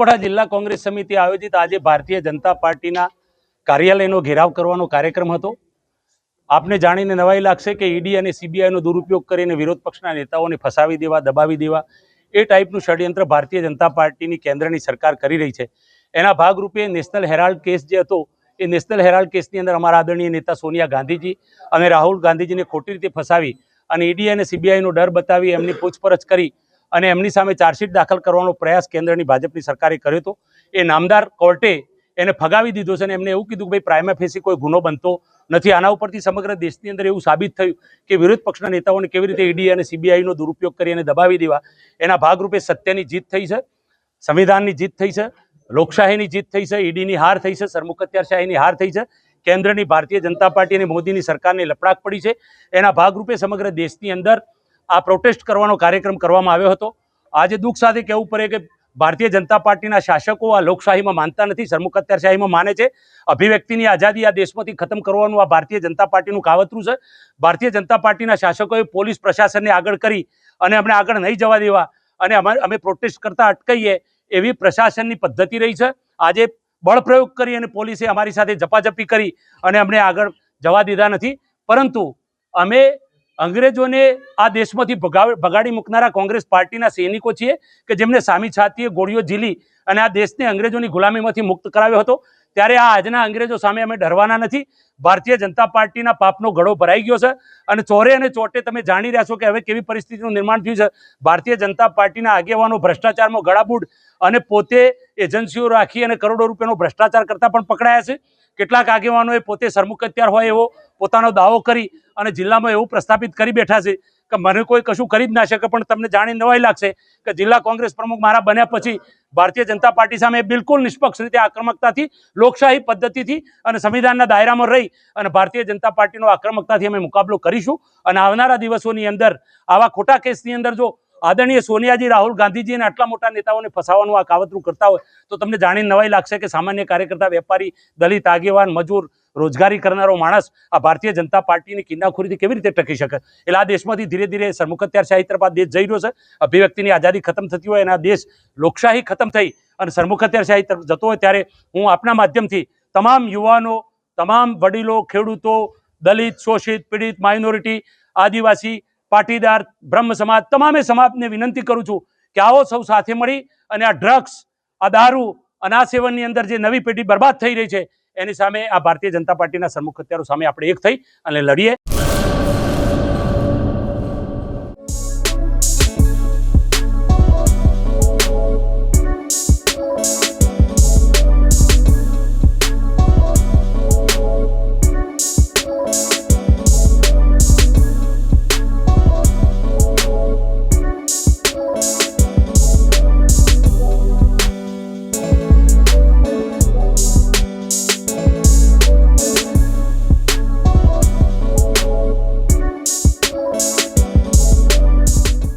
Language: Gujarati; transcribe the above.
બનાસકાંઠા જિલ્લા કોંગ્રેસ સમિતિ આયોજિત આજે ભારતીય જનતા પાર્ટીના કાર્યાલયનો ઘેરાવ કરવાનો કાર્યક્રમ હતો. આપને જાણીને નવાઈ લાગશે કે ઈડી અને સીબીઆઈનો દુરુપયોગ કરીને વિરોધ પક્ષના નેતાઓને ફસાવી દેવા, દબાવી દેવા એ ટાઈપનું ષડયંત્ર ભારતીય જનતા પાર્ટીની કેન્દ્રની સરકાર કરી રહી છે. એના ભાગરૂપે નેશનલ હેરાલ્ડ કેસ જે હતો એ નેશનલ હેરાલ્ડ કેસની અંદર અમારા આદરણીય નેતા સોનિયા ગાંધીજી અને રાહુલ ગાંધીજીને ખોટી રીતે ફસાવી અને ઈડી અને સીબીઆઈનો ડર બતાવી એમની પૂછપરછ કરી અને એમની સામે ચાર્જશીટ દાખલ કરવાનો પ્રયાસ કેન્દ્રની ભાજપની સરકારે કર્યો હતો. એ નામદાર કોર્ટે એને ફગાવી દીધો છે અને એમને એવું કીધું કે ભાઈ, પ્રાઇમા ફેસી કોઈ ગુનો બનતો નથી. આના ઉપરથી સમગ્ર દેશની અંદર એવું સાબિત થયું કે વિરોધ પક્ષના નેતાઓને કેવી રીતે ઈડી અને સીબીઆઈનો દુરુપયોગ કરી અને દબાવી દેવા, એના ભાગરૂપે સત્યની જીત થઈ છે, સંવિધાનની જીત થઈ છે, લોકશાહીની જીત થઈ છે, ઈડીની હાર થઈ છે સરમુખત્યારશાહીની હાર થઈ છે. કેન્દ્રની ભારતીય જનતા પાર્ટી અને મોદીની સરકારને લપડાક પડી છે. એના ભાગરૂપે સમગ્ર દેશની અંદર આ પ્રોટેસ્ટ કરવાનો કાર્યક્રમ કરવામાં આવ્યો હતો. આજે દુઃખ સાથે કહેવું પડે કે ભારતીય જનતા પાર્ટીના શાસકો આ લોકશાહીમાં માનતા નથી. સરમુખત્યારશાહીમાં માને છે. અભિવ્યક્તિની આઝાદી આ દેશમાંથી ખતમ કરવાનું આ ભારતીય જનતા પાર્ટીનું કાવતરું છે. ભારતીય જનતા પાર્ટીના શાસકોએ પોલીસ પ્રશાસનને આગળ કરી અને અમને આગળ નહીં જવા દેવા અને અમે પ્રોટેસ્ટ કરતા અટકાઈએ એવી પ્રશાસનની પદ્ધતિ રહી છે. આજે બળપ્રયોગ કરી અને પોલીસે અમારી સાથે ઝપાઝપી કરી અને અમને આગળ જવા દીધા નથી. પરંતુ અમે અંગ્રેજોને આ દેશમાંથી ભગાડી મૂકનારા કોંગ્રેસ પાર્ટીના સૈનિકો છીએ કે જેમને સામી છાતીએ ગોળીઓ ઝીલી અને આ દેશને અંગ્રેજોની ગુલામીમાંથી મુક્ત કરાવ્યો હતો. ત્યારે આ આજના અંગ્રેજો સામે અમે ડરવાના નથી. ભારતીય જનતા પાર્ટીના પાપનો ઘડો ભરાઈ ગયો છે અને ચોરે અને ચોટે તમે જાણી રહ્યા છો કે હવે કેવી પરિસ્થિતિનું નિર્માણ થયું છે. ભારતીય જનતા પાર્ટીના આગેવાનો ભ્રષ્ટાચારમાં ગળાબૂડ અને પોતે એજન્સીઓ રાખી અને કરોડો રૂપિયાનો ભ્રષ્ટાચાર કરતા પણ પકડાયા છે. કેટલાક આગેવાનોએ પોતે સરમુખત્યાર હોય એવો પોતાનો દાવો કરી અને જિલ્લામાં એવું પ્રસ્થાપિત કરી બેઠા છે કે મને કોઈ કશું કરી જ ના શકે પણ તમને જાણી નવાઈ લાગશે કે જિલ્લા કોંગ્રેસ પ્રમુખ મારા બન્યા પછી ભારતીય જનતા પાર્ટી સામે બિલકુલ નિષ્પક્ષ રીતે આક્રમકતાથી, લોકશાહી પદ્ધતિથી અને સંવિધાનના દાયરામાં રહી અને ભારતીય જનતા પાર્ટીનો આક્રમકતાથી અમે મુકાબલો કરીશું. અને આવનારા દિવસોની અંદર, આવા ખોટા કેસની અંદર જો આદરણીય સોનિયાજી, રાહુલ ગાંધીજી અને આટલા મોટા નેતાઓને ફસાવાનું આ કાવતરું કરતા હોય, તો તમને જાણીને નવાઈ લાગશે કે સામાન્ય કાર્યકર્તા, વેપારી, દલિત, આગેવાન, મજૂર રોજગારી કરનારો માણસ આ ભારતીય જનતા પાર્ટીની કિન્નાખોરીથી કેવી રીતે ટકી શકે? એટલે આ દેશમાંથી ધીરે ધીરે સરમુખત્યારશાહી તરફ આ દેશ જઈ રહ્યો છે. અભિવ્યક્તિની આઝાદી ખતમ થતી હોય અને આ દેશ લોકશાહી ખતમ થઈ અને સરમુખત્યારશાહી તરફ જતો હોય ત્યારે હું આપના માધ્યમથી તમામ યુવાનો, તમામ વડીલો, ખેડૂતો, દલિત, શોષિત, પીડિત, માઇનોરિટી, આદિવાસી, પાટીદાર, બ્રહ્મ સમાજ તમામે સમાજને વિનંતી કરું છું કે આવો સૌ સાથે મળી અને આ ડ્રગ્સ, આ દારૂ અને આ સેવનની અંદર જે નવી પેઢી બરબાદ થઈ રહી છે એની સામે આ ભારતીય જનતા પાર્ટીના સરમુખ હત્યારો સામે આપણે એક થઈ અને લડીએ.